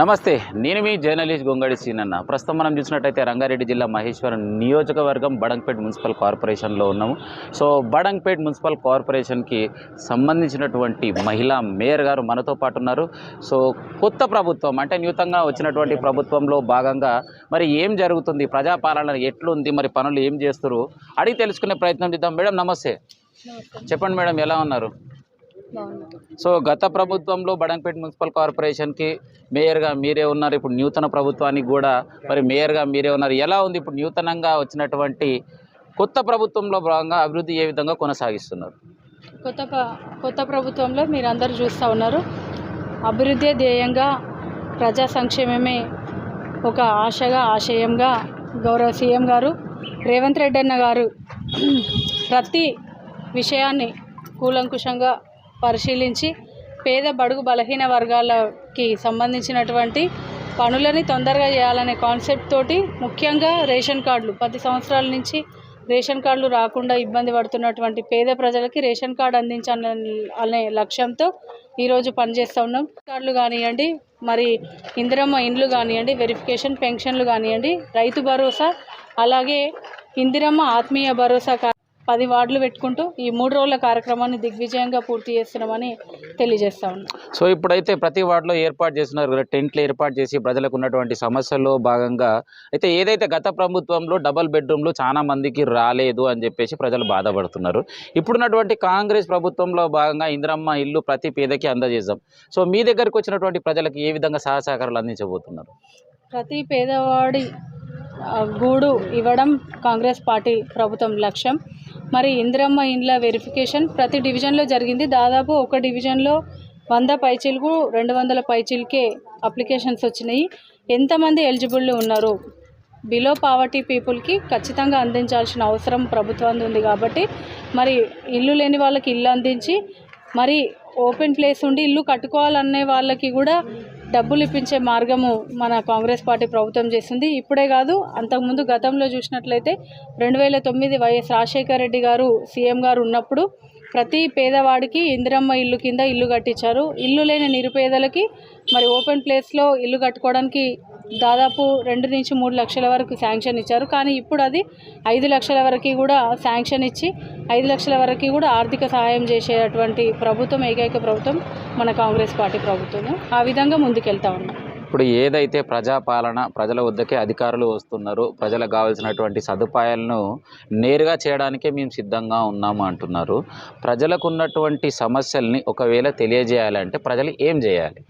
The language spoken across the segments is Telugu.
నమస్తే నేను మీ జర్నలిస్ట్ గొంగడి సీనన్న. ప్రస్తుతం మనం చూసినట్టయితే రంగారెడ్డి జిల్లా మహేశ్వరం నియోజకవర్గం బడంగ్పేట్ మున్సిపల్ కార్పొరేషన్లో ఉన్నాము. సో బడంగ్పేట్ మున్సిపల్ కార్పొరేషన్కి సంబంధించినటువంటి మహిళా మేయర్ గారు మనతో పాటు ఉన్నారు. సో కొత్త ప్రభుత్వం అంటే నూతనంగా వచ్చినటువంటి ప్రభుత్వంలో భాగంగా మరి ఏం జరుగుతుంది? ప్రజాపాలన ఎట్లుంది? మరి పనులు ఏం చేస్తారు? అడిగి తెలుసుకునే ప్రయత్నం చేద్దాం. మేడం నమస్తే. చెప్పండి మేడం ఎలా ఉన్నారు? సో గత ప్రభుత్వంలో బడంపేట మున్సిపల్ కార్పొరేషన్కి మేయర్గా మీరే ఉన్నారు. ఇప్పుడు నూతన ప్రభుత్వానికి కూడా మరి మేయర్గా మీరే ఉన్నారు. ఎలా ఉంది? ఇప్పుడు నూతనంగా వచ్చినటువంటి కొత్త ప్రభుత్వంలో భాగంగా అభివృద్ధి ఏ విధంగా కొనసాగిస్తున్నారు? కొత్త కొత్త ప్రభుత్వంలో మీరు అందరూ చూస్తూ ఉన్నారు. అభివృద్ధి ధ్యేయంగా ప్రజా సంక్షేమమే ఒక ఆశగా ఆశయంగా గౌరవ సీఎం గారు రేవంత్ రెడ్డి అన్న గారు ప్రతి విషయాన్ని కూలంకుషంగా పరిశీలించి పేద బడుగు బలహీన వర్గాలకి సంబంధించినటువంటి పనులని తొందరగా చేయాలనే కాన్సెప్ట్ తోటి ముఖ్యంగా రేషన్ కార్డులు. పది సంవత్సరాల నుంచి రేషన్ కార్డులు రాకుండా ఇబ్బంది పడుతున్నటువంటి పేద ప్రజలకి రేషన్ కార్డు అందించాలని అనే లక్ష్యంతో ఈరోజు పనిచేస్తూ ఉన్నాం. కార్డులు కానివ్వండి మరి ఇందిరమ్మ ఇండ్లు కానివ్వండి వెరిఫికేషన్ పెన్షన్లు కానివ్వండి రైతు భరోసా అలాగే ఇందిరమ్మ ఆత్మీయ భరోసా పది వార్డులు పెట్టుకుంటూ ఈ మూడు రోజుల కార్యక్రమాన్ని దిగ్విజయంగా పూర్తి చేస్తున్నామని తెలియజేస్తా ఉన్నాం. సో ఇప్పుడైతే ప్రతి వార్డులో ఏర్పాటు చేస్తున్నారు కదా టెంట్లు ఏర్పాటు చేసి ప్రజలకు ఉన్నటువంటి సమస్యల్లో భాగంగా. అయితే ఏదైతే గత ప్రభుత్వంలో డబల్ బెడ్రూమ్లు చాలా మందికి రాలేదు అని చెప్పేసి ప్రజలు బాధపడుతున్నారు. ఇప్పుడున్నటువంటి కాంగ్రెస్ ప్రభుత్వంలో భాగంగా ఇందిరమ్మ ఇల్లు ప్రతి పేదకి అందజేద్దాం సో మీ దగ్గరికి వచ్చినటువంటి ప్రజలకు ఏ విధంగా సహాయ సహకారాలు అందించబోతున్నారు? ప్రతి పేదవాడి గూడు ఇవ్వడం కాంగ్రెస్ పార్టీ ప్రభుత్వం లక్ష్యం. మరి ఇందిరమ్మ ఇండ్ల వెరిఫికేషన్ ప్రతి డివిజన్లో జరిగింది. దాదాపు ఒక డివిజన్లో వంద పైచీలకు రెండు వందల పైచీలకే అప్లికేషన్స్ వచ్చినాయి. ఎంతమంది ఎలిజిబుల్ ఉన్నారు? బిలో పావర్టీ పీపుల్కి ఖచ్చితంగా అందించాల్సిన అవసరం ప్రభుత్వం ఉంది కాబట్టి మరి ఇల్లు లేని వాళ్ళకి ఇల్లు అందించి మరి ఓపెన్ ప్లేస్ ఉండి ఇల్లు కట్టుకోవాలనే వాళ్ళకి కూడా డబ్బులు ఇప్పించే మార్గము మన కాంగ్రెస్ పార్టీ ప్రభుత్వం చేసింది. ఇప్పుడే కాదు అంతకుముందు గతంలో చూసినట్లయితే రెండు వేల తొమ్మిది వైఎస్ రాజశేఖర రెడ్డి గారు సీఎం గారు ఉన్నప్పుడు ప్రతి పేదవాడికి ఇందిరమ్మ ఇల్లు కింద ఇల్లు కట్టించారు. ఇల్లు లేని నిరుపేదలకి మరి ఓపెన్ ప్లేస్లో ఇల్లు కట్టుకోవడానికి దాదాపు రెండు నుంచి మూడు లక్షల వరకు శాంక్షన్ ఇచ్చారు. కానీ ఇప్పుడు అది ఐదు లక్షల వరకు కూడా శాంక్షన్ ఇచ్చి ఐదు లక్షల వరకు కూడా ఆర్థిక సహాయం చేసేటువంటి ప్రభుత్వం ఏకైక ప్రభుత్వం మన కాంగ్రెస్ పార్టీ ప్రభుత్వం ఆ విధంగా ముందుకెళ్తా ఉన్నాం. ఇప్పుడు ఏదైతే ప్రజాపాలన ప్రజల వద్దకే అధికారులు వస్తున్నారు ప్రజలకు కావాల్సినటువంటి సదుపాయాలను నేరుగా చేయడానికే మేము సిద్ధంగా ఉన్నాము అంటున్నారు. ప్రజలకు ఉన్నటువంటి సమస్యల్ని ఒకవేళ తెలియజేయాలంటే ప్రజలు ఏం చేయాలి?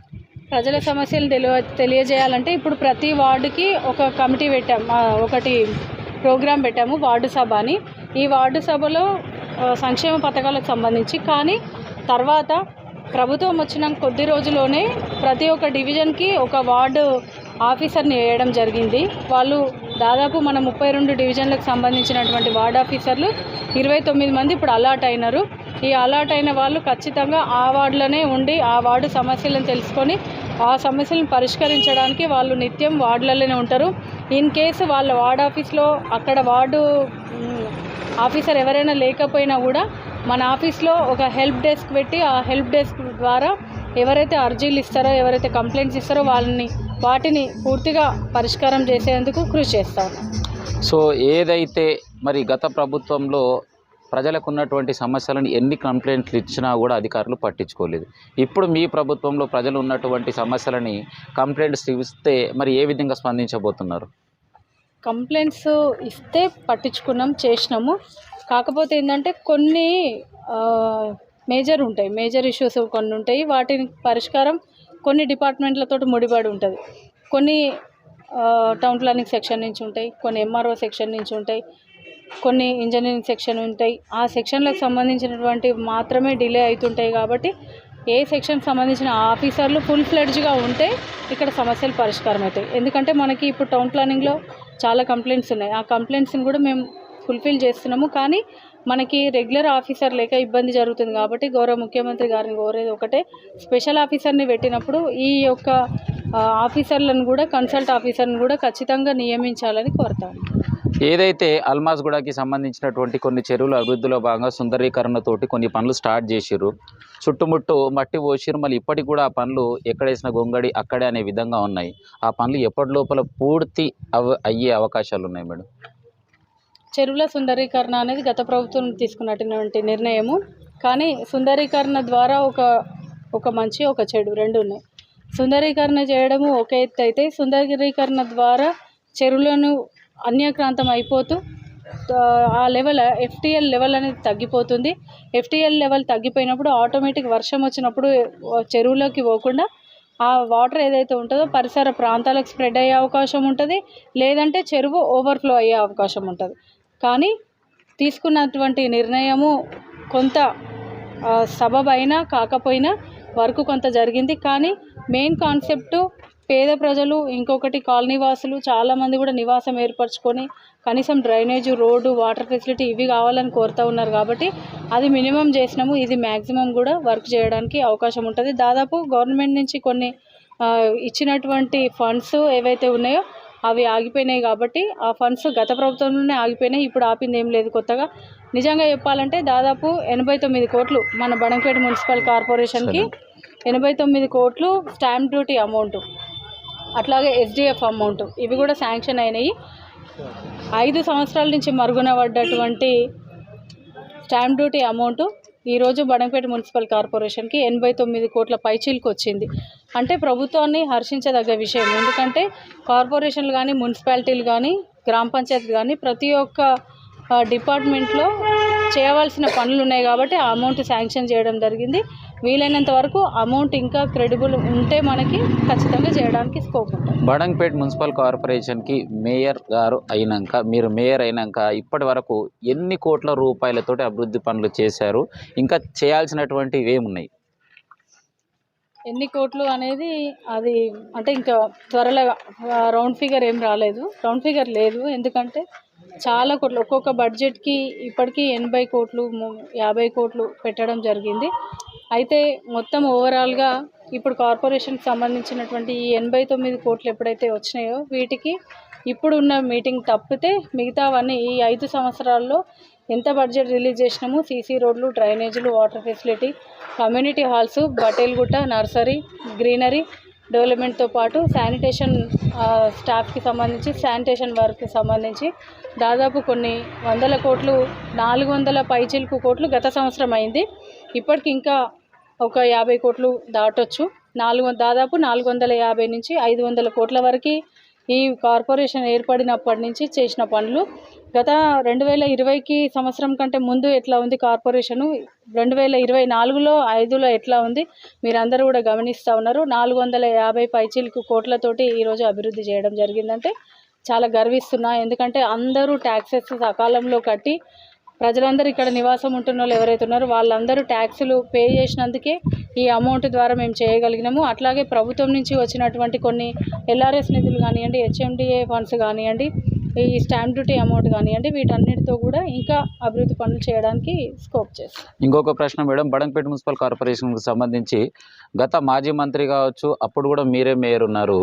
ప్రజల సమస్యలు తెలియ తెలియజేయాలంటే ఇప్పుడు ప్రతి వార్డుకి ఒక కమిటీ పెట్టాం ఒకటి ప్రోగ్రాం పెట్టాము వార్డు సభ అని. ఈ వార్డు సభలో సంక్షేమ పథకాలకు సంబంధించి కానీ తర్వాత ప్రభుత్వం వచ్చిన కొద్ది రోజుల్లోనే ప్రతి ఒక్క డివిజన్కి ఒక వార్డు ఆఫీసర్ని వేయడం జరిగింది. వాళ్ళు దాదాపు మన ముప్పై రెండు డివిజన్లకు సంబంధించినటువంటి వార్డు ఆఫీసర్లు ఇరవై తొమ్మిది మంది ఇప్పుడు అలాట్ అయినారు. ఈ అలాట్ అయిన వాళ్ళు ఖచ్చితంగా ఆ వార్డులోనే ఉండి ఆ వార్డు సమస్యలను తెలుసుకొని ఆ సమస్యలను పరిష్కరించడానికి వాళ్ళు నిత్యం వార్డులలోనే ఉంటారు. ఇన్ కేసు వాళ్ళ వార్డ్ ఆఫీస్లో అక్కడ వార్డు ఆఫీసర్ ఎవరైనా లేకపోయినా కూడా మన ఆఫీస్లో ఒక హెల్ప్ డెస్క్ పెట్టి ఆ హెల్ప్ డెస్క్ ద్వారా ఎవరైతే అర్జీలు ఇస్తారో ఎవరైతే కంప్లైంట్స్ ఇస్తారో వాళ్ళని వాటిని పూర్తిగా పరిష్కారం చేసేందుకు కృషి చేస్తాం సో ఏదైతే మరి గత ప్రభుత్వంలో ప్రజలకు ఉన్నటువంటి సమస్యలను ఎన్ని కంప్లైంట్లు ఇచ్చినా కూడా అధికారులు పట్టించుకోలేదు. ఇప్పుడు మీ ప్రభుత్వంలో ప్రజలు ఉన్నటువంటి సమస్యలని కంప్లైంట్స్ ఇస్తే మరి ఏ విధంగా స్పందించబోతున్నారు? కంప్లైంట్స్ ఇస్తే పట్టించుకున్నాం చేసినాము. కాకపోతే ఏంటంటే కొన్ని మేజర్ ఉంటాయి. మేజర్ ఇష్యూస్ కొన్ని ఉంటాయి. వాటిని పరిష్కారం కొన్ని డిపార్ట్మెంట్లతో ముడిపడి ఉంటుంది. కొన్ని టౌన్ ప్లానింగ్ సెక్షన్ నుంచి ఉంటాయి కొన్ని ఎంఆర్ఓ సెక్షన్ నుంచి ఉంటాయి కొన్ని ఇంజనీరింగ్ సెక్షన్ ఉంటాయి. ఆ సెక్షన్లకు సంబంధించినటువంటి మాత్రమే డిలే అవుతుంటాయి కాబట్టి ఏ సెక్షన్కి సంబంధించిన ఆఫీసర్లు ఫుల్ ఫ్లెడ్జ్గా ఉంటే ఇక్కడ సమస్యలు పరిష్కారం అవుతాయి ఎందుకంటే మనకి ఇప్పుడు టౌన్ ప్లానింగ్లో చాలా కంప్లైంట్స్ ఉన్నాయి. ఆ కంప్లైంట్స్ని కూడా మేము ఫుల్ఫిల్ చేస్తున్నాము. కానీ మనకి రెగ్యులర్ ఆఫీసర్ లేక ఇబ్బంది జరుగుతుంది కాబట్టి గౌరవ ముఖ్యమంత్రి గారిని కోరేది ఒకటే. స్పెషల్ ఆఫీసర్ని పెట్టినప్పుడు ఈ యొక్క ఆఫీసర్లను కూడా కన్సల్ట్ ఆఫీసర్ని కూడా ఖచ్చితంగా నియమించాలని కోరుతాను ఏదైతే అల్మాజ్గూడకి సంబంధించినటువంటి కొన్ని చెరువుల అభివృద్ధిలో భాగంగా సుందరీకరణతోటి కొన్ని పనులు స్టార్ట్ చేసిర్రు. చుట్టుముట్టు మట్టి పోసిరు మళ్ళీ ఇప్పటికి కూడా ఆ పనులు ఎక్కడేసిన గొంగడి అక్కడే అనే విధంగా ఉన్నాయి. ఆ పనులు ఎప్పటి లోపల పూర్తి అయ్యే అవకాశాలు ఉన్నాయి మేడం? చెరువుల సుందరీకరణ అనేది గత ప్రభుత్వం తీసుకున్నటువంటి నిర్ణయము. కానీ సుందరీకరణ ద్వారా ఒక ఒక మంచి ఒక చెడు రెండు ఉన్నాయి. సుందరీకరణ చేయడము ఒక ఎత్తు అయితే సుందరీకరణ ద్వారా చెరువులను అన్యక్రాంతం అయిపోతూ ఆ, లెవెల్ ఎఫ్టీఎల్ లెవెల్ అనేది తగ్గిపోతుంది. ఎఫ్టీఎల్ లెవెల్ తగ్గిపోయినప్పుడు ఆటోమేటిక్ వర్షం వచ్చినప్పుడు చెరువులోకి పోకుండా ఆ వాటర్ ఏదైతే ఉంటుందో పరిసర ప్రాంతాలకు స్ప్రెడ్ అయ్యే అవకాశం ఉంటుంది. లేదంటే చెరువు ఓవర్ఫ్లో అయ్యే అవకాశం ఉంటుంది. కానీ తీసుకున్నటువంటి నిర్ణయము కొంత సబబైనా కాకపోయినా వర్క్ కొంత జరిగింది. కానీ మెయిన్ కాన్సెప్ట్ పేద ప్రజలు ఇంకొకటి కాలనీ వాసులు చాలామంది కూడా నివాసం ఏర్పరచుకొని కనీసం డ్రైనేజ్ రోడ్డు వాటర్ ఫెసిలిటీ ఇవి కావాలని కోరుతూ ఉన్నారు కాబట్టి అది మినిమం చేసినాము. ఇది మ్యాక్సిమం కూడా వర్క్ చేయడానికి అవకాశం ఉంటుంది. దాదాపు గవర్నమెంట్ నుంచి కొన్ని ఇచ్చినటువంటి ఫండ్స్ ఏవైతే ఉన్నాయో అవి ఆగిపోయినాయి కాబట్టి ఆ ఫండ్స్ గత ప్రభుత్వంలోనే ఆగిపోయినాయి ఇప్పుడు ఆపింది ఏం లేదు కొత్తగా. నిజంగా చెప్పాలంటే దాదాపు ఎనభై తొమ్మిది కోట్లు మన బడంపేట మున్సిపల్ కార్పొరేషన్కి ఎనభై తొమ్మిది కోట్లు స్టాంప్ డ్యూటీ అమౌంట్ అట్లాగే ఎస్డిఎఫ్ అమౌంట్ ఇవి కూడా శాంక్షన్ అయినాయి. ఐదు సంవత్సరాల నుంచి మరుగున పడ్డటువంటి స్టాంప్ డ్యూటీ అమౌంట్ ఈరోజు బడంపేట మున్సిపల్ కార్పొరేషన్కి ఎనభై తొమ్మిది కోట్ల పైచీలకు వచ్చింది అంటే ప్రభుత్వాన్ని హర్షించదగ్గ విషయం. ఎందుకంటే కార్పొరేషన్లు కానీ మున్సిపాలిటీలు కానీ గ్రామ పంచాయతీలు కానీ ప్రతి ఒక్క డిపార్ట్మెంట్లో చేయవలసిన పనులు ఉన్నాయి కాబట్టి ఆ అమౌంట్ శాంక్షన్ చేయడం జరిగింది. వీలైనంత వరకు అమౌంట్ ఇంకా క్రెడిబుల్ ఉంటే మనకి ఖచ్చితంగా చేయడానికి స్కోప్ ఉంటుంది. బడంగ్పేట్ మున్సిపల్ కార్పొరేషన్కి మేయర్ గారు అయినాక మీరు మేయర్ అయినాక ఇప్పటి వరకు ఎన్ని కోట్ల రూపాయలతోటి అభివృద్ధి పనులు చేశారు ఇంకా చేయాల్సినటువంటివి ఏమున్నాయి ఎన్ని కోట్లు అనేది అది అంటే ఇంకా త్వరలో రౌండ్ ఫిగర్ ఏం రాలేదు. రౌండ్ ఫిగర్ లేదు ఎందుకంటే చాలా కోట్లు ఒక్కొక్క బడ్జెట్కి ఇప్పటికీ ఎనభై కోట్లు యాభై కోట్లు పెట్టడం జరిగింది. అయితే మొత్తం ఓవరాల్గా ఇప్పుడు కార్పొరేషన్కి సంబంధించినటువంటి ఈ ఎనభై తొమ్మిది కోట్లు ఎప్పుడైతే వచ్చినాయో వీటికి ఇప్పుడు ఉన్న మీటింగ్ తప్పితే మిగతావన్నీ ఈ ఐదు సంవత్సరాల్లో ఎంత బడ్జెట్ రిలీజ్ చేసినాము సీసీ రోడ్లు డ్రైనేజీలు water facility community halls Batelgutta nursery greenery డెవలప్మెంట్తో పాటు శానిటేషన్ స్టాఫ్కి సంబంధించి శానిటేషన్ వర్క్కి సంబంధించి దాదాపు కొన్ని వందల కోట్లు నాలుగు వందల పైచిలుకు కోట్లు గత సంవత్సరం అయింది. ఇప్పటికి ఇంకా ఒక యాభై కోట్లు దాటొచ్చు. నాలుగు దాదాపు నాలుగు వందల యాభై నుంచి ఐదు వందల కోట్ల వరకు ఈ కార్పొరేషన్ ఏర్పడినప్పటి నుంచి చేసిన పనులు. గత రెండు వేల ఇరవైకి సంవత్సరం కంటే ముందు ఎట్లా ఉంది కార్పొరేషను? రెండు వేల ఇరవై నాలుగులో ఐదులో ఎట్లా ఉంది? మీరందరూ కూడా గమనిస్తూ ఉన్నారు. నాలుగు వందల యాభై పైచీలకు కోట్లతోటి ఈరోజు అభివృద్ధి చేయడం జరిగిందంటే చాలా గర్విస్తున్నా. ఎందుకంటే అందరూ ట్యాక్సెస్ సకాలంలో కట్టి ప్రజలందరూ ఇక్కడ నివాసం ఉంటున్న వాళ్ళు ఎవరైతే ఉన్నారో వాళ్ళందరూ ట్యాక్సులు పే చేసినందుకే ఈ అమౌంట్ ద్వారా మేము చేయగలిగినాము. అట్లాగే ప్రభుత్వం నుంచి వచ్చినటువంటి కొన్ని ఎల్ఆర్ఎస్ నిధులు కానివ్వండి హెచ్ఎండిఏ ఫండ్స్ కానివ్వండి ఈ స్టాంప్ డ్యూటీ అమౌంట్ కానివ్వండి వీటన్నిటితో కూడా ఇంకా అభివృద్ధి పనులు చేయడానికి స్కోప్ చేస్తాం ఇంకొక ప్రశ్న మేడం. బడంపేట మున్సిపల్ కార్పొరేషన్కి సంబంధించి గత మాజీ మంత్రి కావచ్చు అప్పుడు కూడా మీరే మేయర్ ఉన్నారు.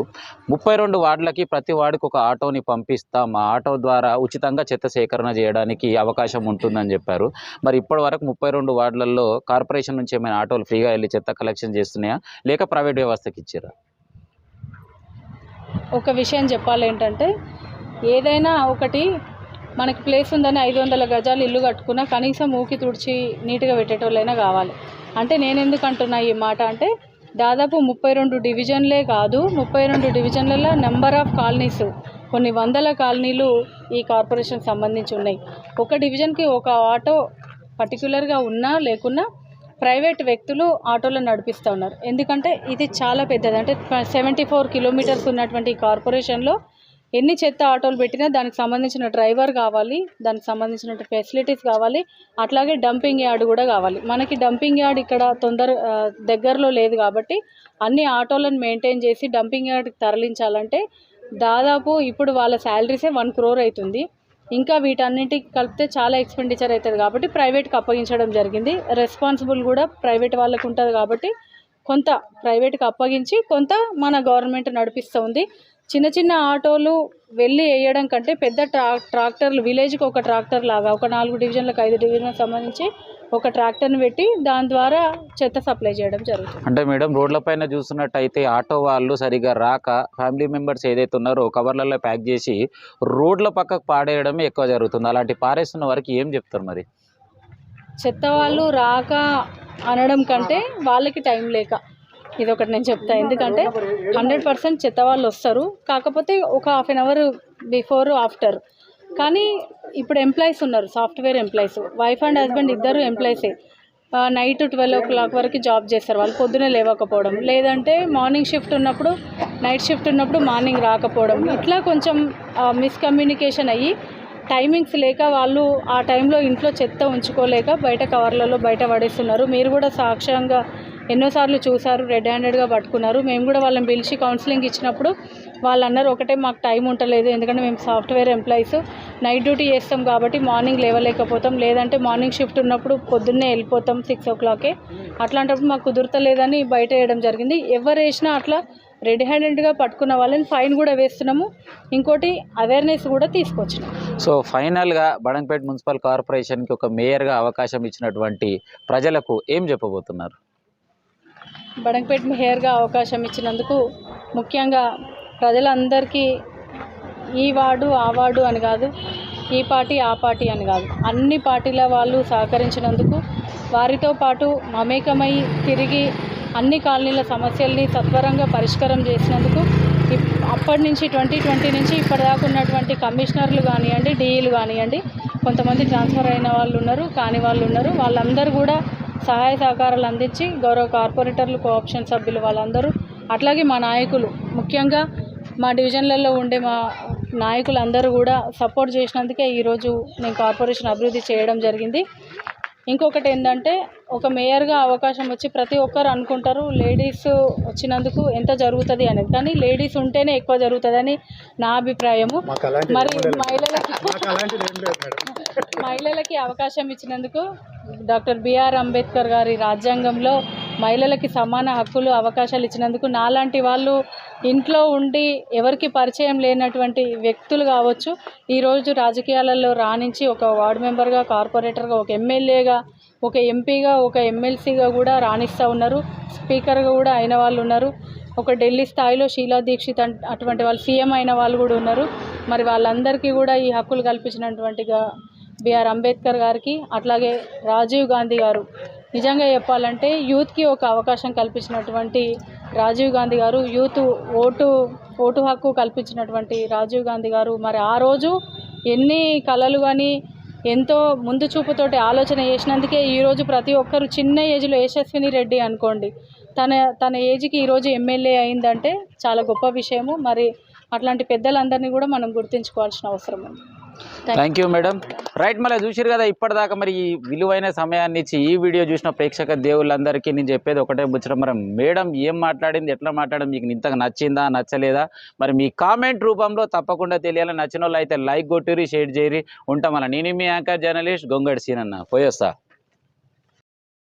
ముప్పై రెండు వార్డులకి ప్రతి వార్డుకి ఒక ఆటోని పంపిస్తాం. ఆ ఆటో ద్వారా ఉచితంగా చెత్త సేకరణ చేయడానికి అవకాశం ఉంటుందని చెప్పారు. మరి ఇప్పటి వరకు ముప్పై రెండు వార్డులలో కార్పొరేషన్ నుంచి ఏమైనా ఆటోలు ఫ్రీగా వెళ్ళి చెత్త కలెక్షన్ చేస్తున్నాయా? లేక ప్రైవేట్ వ్యవస్థకి ఇచ్చారా? ఒక విషయం చెప్పాలి ఏంటంటే ఏదైనా ఒకటి మనకి ప్లేస్ ఉందని ఐదు వందల గజాలు ఇల్లు కట్టుకున్నా కనీసం ఊకి తుడిచి నీట్గా పెట్టేటోళ్ళైనా కావాలి. అంటే నేను ఎందుకు అంటున్నా ఈ మాట అంటే దాదాపు ముప్పై రెండు డివిజన్లే కాదు ముప్పై రెండు డివిజన్లలో నెంబర్ ఆఫ్ కాలనీస్ కొన్ని వందల కాలనీలు ఈ కార్పొరేషన్ సంబంధించి ఉన్నాయి. ఒక డివిజన్కి ఒక ఆటో పర్టికులర్గా ఉన్నా లేకున్నా ప్రైవేట్ వ్యక్తులు ఆటోలను నడిపిస్తూ ఉన్నారు. ఎందుకంటే ఇది చాలా పెద్దది. అంటే సెవెంటీ ఫోర్ కిలోమీటర్స్ ఉన్నటువంటి ఈ కార్పొరేషన్లో ఎన్ని చెత్త ఆటోలు పెట్టినా దానికి సంబంధించిన డ్రైవర్ కావాలి దానికి సంబంధించిన ఫెసిలిటీస్ కావాలి అట్లాగే డంపింగ్ యార్డ్ కూడా కావాలి. మనకి డంపింగ్ యార్డ్ ఇక్కడ తొందర దగ్గరలో లేదు కాబట్టి అన్ని ఆటోలను మెయింటైన్ చేసి డంపింగ్ యార్డ్కి తరలించాలంటే దాదాపు ఇప్పుడు వాళ్ళ శాలరీసే వన్ క్రోర్ అవుతుంది. ఇంకా వీటన్నిటికి కలిపితే చాలా ఎక్స్పెండిచర్ అవుతుంది కాబట్టి ప్రైవేట్కి అప్పగించడం జరిగింది. రెస్పాన్సిబుల్ కూడా ప్రైవేట్ వాళ్ళకు ఉంటుంది కాబట్టి కొంత ప్రైవేట్కి అప్పగించి కొంత మన గవర్నమెంట్ నడిపిస్తూ ఉంది చిన్న చిన్న ఆటోలు వెళ్ళి వేయడం కంటే పెద్ద ట్రా ట్రాక్టర్లు విలేజ్కి ఒక ట్రాక్టర్ లాగా ఒక నాలుగు డివిజన్లకు ఐదు డివిజన్లకు సంబంధించి ఒక ట్రాక్టర్ని పెట్టి దాని ద్వారా చెత్త సప్లై చేయడం జరుగుతుంది. అంటే మేడం రోడ్లపైన చూస్తున్నట్టయితే ఆటో వాళ్ళు సరిగా రాక ఫ్యామిలీ మెంబర్స్ ఏదైతే ఉన్నారో కవర్లలో ప్యాక్ చేసి రోడ్ల పక్కకు పాడేయడమే ఎక్కువ జరుగుతుంది. అలాంటి పారేస్తున్న వారికి ఏం చెప్తారు మరి? చెత్త వాళ్ళు రాక అనడం కంటే వాళ్ళకి టైం లేక ఇది ఒకటి నేను చెప్తా. ఎందుకంటే హండ్రెడ్ పర్సెంట్ చెత్త వాళ్ళు వస్తారు. కాకపోతే ఒక half an hour before after. కానీ ఇప్పుడు ఎంప్లాయీస్ ఉన్నారు software employees. Wife and husband ఇద్దరు ఎంప్లాయీసే. నైట్ ట్వెల్వ్ ఓ క్లాక్ వరకు జాబ్ చేస్తారు. వాళ్ళు పొద్దునే లేవకపోవడం. లేదంటే మార్నింగ్ షిఫ్ట్ ఉన్నప్పుడు నైట్ షిఫ్ట్ ఉన్నప్పుడు మార్నింగ్ రాకపోవడం. ఇట్లా కొంచెం మిస్కమ్యూనికేషన్ అయ్యి టైమింగ్స్ లేక వాళ్ళు ఆ టైంలో ఇంట్లో చెత్త ఉంచుకోలేక బయట కవర్లలో బయట పడేస్తున్నారు. మీరు కూడా సాక్ష్యంగా ఎన్నోసార్లు చూసారు రెడ్ హ్యాండెడ్గా పట్టుకున్నారు. మేము కూడా వాళ్ళని పిలిచి కౌన్సిలింగ్ ఇచ్చినప్పుడు వాళ్ళు అన్నారు ఒకటే మాకు టైం ఉండలేదు ఎందుకంటే మేము సాఫ్ట్వేర్ ఎంప్లాయీస్ నైట్ డ్యూటీ చేస్తాం కాబట్టి మార్నింగ్ లేవలేకపోతాం. లేదంటే మార్నింగ్ షిఫ్ట్ ఉన్నప్పుడు పొద్దున్నే వెళ్ళిపోతాం సిక్స్ ఓ క్లాకే అట్లాంటప్పుడు మాకు కుదురతలేదని బయట వేయడం జరిగింది. ఎవరు వేసినా అట్లా రెడ్ హ్యాండెడ్గా పట్టుకున్న వాళ్ళని ఫైన్ కూడా వేస్తున్నాము. ఇంకోటి అవేర్నెస్ కూడా తీసుకొచ్చినాం. సో ఫైనల్గా బడంపేట మున్సిపల్ కార్పొరేషన్కి ఒక మేయర్గా అవకాశం ఇచ్చినటువంటి ప్రజలకు ఏం చెప్పబోతున్నారు? బడంపేట్ మేయర్గా అవకాశం ఇచ్చినందుకు ముఖ్యంగా ప్రజలందరికీ ఈ వార్డు ఆ వార్డు అని కాదు ఈ పార్టీ ఆ పార్టీ అని కాదు. అన్ని పార్టీల వాళ్ళు సహకరించినందుకు వారితో పాటు మమేకమై తిరిగి అన్ని కాలనీల సమస్యల్ని సత్వరంగా పరిష్కారం చేసినందుకు ఇప్- అప్పటి నుంచి ట్వంటీ ట్వంటీ నుంచి ఇప్పటిదాకా ఉన్నటువంటి కమిషనర్లు కానివ్వండి డీఈలు కానివ్వండి కొంతమంది ట్రాన్స్ఫర్ అయిన వాళ్ళు ఉన్నారు కాని వాళ్ళు ఉన్నారు. వాళ్ళందరూ కూడా సహాయ సహకారాలు అందించి గౌరవ కార్పొరేటర్లు కోఆప్షన్ సభ్యులు వాళ్ళందరూ అట్లాగే మా నాయకులు ముఖ్యంగా మా డివిజన్లలో ఉండే మా నాయకులందరూ కూడా సపోర్ట్ చేసినందుకే ఈరోజు నేను కార్పొరేషన్ అభివృద్ధి చేయడం జరిగింది. ఇంకొకటి ఏంటంటే ఒక మేయర్గా అవకాశం వచ్చి ప్రతి ఒక్కరు అనుకుంటారు లేడీస్ వచ్చినందుకు ఎంత జరుగుతుంది అనేది. కానీ లేడీస్ ఉంటేనే ఎక్కువ జరుగుతుందని నా అభిప్రాయము. మరి మహిళలకి మహిళలకి అవకాశం ఇచ్చినందుకు డాక్టర్ బిఆర్ అంబేద్కర్ గారి రాజ్యాంగంలో మహిళలకి సమాన హక్కులు అవకాశాలు ఇచ్చినందుకు నాలాంటి వాళ్ళు ఇంట్లో ఉండి ఎవరికి పరిచయం లేనటువంటి వ్యక్తులు కావచ్చు ఈరోజు రాజకీయాలలో రాణించి ఒక వార్డు మెంబర్గా కార్పొరేటర్గా ఒక ఎమ్మెల్యేగా ఒక ఎంపీగా ఒక ఎమ్మెల్సీగా కూడా రాణిస్తూ ఉన్నారు. స్పీకర్గా కూడా అయిన వాళ్ళు ఉన్నారు. ఒక ఢిల్లీ స్థాయిలో షీలా దీక్షిత్ అటువంటి వాళ్ళు సీఎం అయిన వాళ్ళు కూడా ఉన్నారు. మరి వాళ్ళందరికీ కూడా ఈ హక్కులు కల్పించినటువంటిగా బిఆర్ అంబేద్కర్ గారికి అట్లాగే రాజీవ్ గాంధీ గారు నిజంగా చెప్పాలంటే యూత్కి ఒక అవకాశం కల్పించినటువంటి రాజీవ్ గాంధీ గారు యూత్ ఓటు ఓటు హక్కు కల్పించినటువంటి రాజీవ్ గాంధీ గారు. మరి ఆ రోజు ఎన్ని కళలు కానీ ఎంతో ముందు చూపుతోటి ఆలోచన చేసినందుకే ఈరోజు ప్రతి ఒక్కరు చిన్న ఏజ్లో యశస్విని రెడ్డి అనుకోండి. తన తన ఏజ్కి ఈరోజు ఎమ్మెల్యే అయిందంటే చాలా గొప్ప విషయము. మరి అట్లాంటి పెద్దలందరినీ కూడా మనం గుర్తుంచుకోవాల్సిన అవసరం ఉంది. థ్యాంక్ యూ మేడం రైట్ మళ్ళీ చూసిరు కదా ఇప్పటిదాకా మరి ఈ విలువైన సమయాన్ని ఇచ్చి ఈ వీడియో చూసిన ప్రేక్షక దేవుళ్ళందరికీ నేను చెప్పేది ఒకటే ముచ్చట మరి మేడం ఏం మాట్లాడింది ఎట్లా మాట్లాడింది మీకు ఇంతగా నచ్చిందా నచ్చలేదా? మరి మీ కామెంట్ రూపంలో తప్పకుండా తెలియాలి. నచ్చిన వాళ్ళు అయితే లైక్ కొట్టిరి షేర్ చేయరి ఉంటాం అలా నేను మీ యాంకర్ జర్నలిస్ట్ గొంగడి సీనన్న. పోయొస్తా